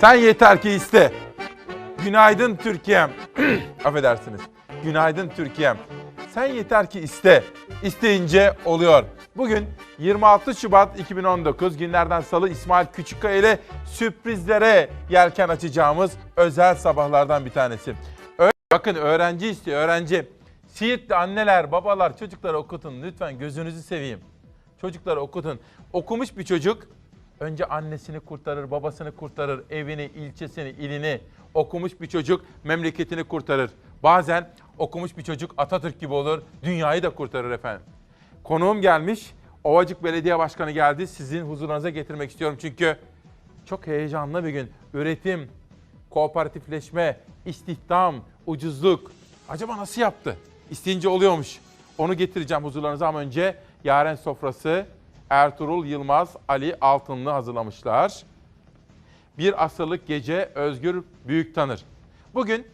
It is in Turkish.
Sen yeter ki iste. Günaydın Türkiye'm. Affedersiniz. Günaydın Türkiye'm. Sen yeter ki iste. İsteyince oluyor. Bugün 26 Şubat 2019 günlerden salı İsmail Küçükkaya ile sürprizlere yelken açacağımız özel sabahlardan bir tanesi. Ö- Bakın öğrenci istiyor öğrenci. Siirtli anneler, babalar çocukları okutun lütfen gözünüzü seveyim. Çocukları okutun. Okumuş bir çocuk önce annesini kurtarır, babasını kurtarır, evini, ilçesini, ilini. Okumuş bir çocuk memleketini kurtarır. Bazen okumuş bir çocuk Atatürk gibi olur, dünyayı da kurtarır efendim. Konuğum gelmiş, Ovacık Belediye Başkanı geldi. Sizin huzurunuza getirmek istiyorum çünkü çok heyecanlı bir gün. Üretim, kooperatifleşme, istihdam, ucuzluk. Acaba nasıl yaptı? İsteyince oluyormuş. Onu getireceğim huzurlarınıza ama önce Yaren Sofrası Ertuğrul Yılmaz, Ali Altınlı hazırlamışlar. Bir asırlık gece Özgür Büyük tanır. Bugün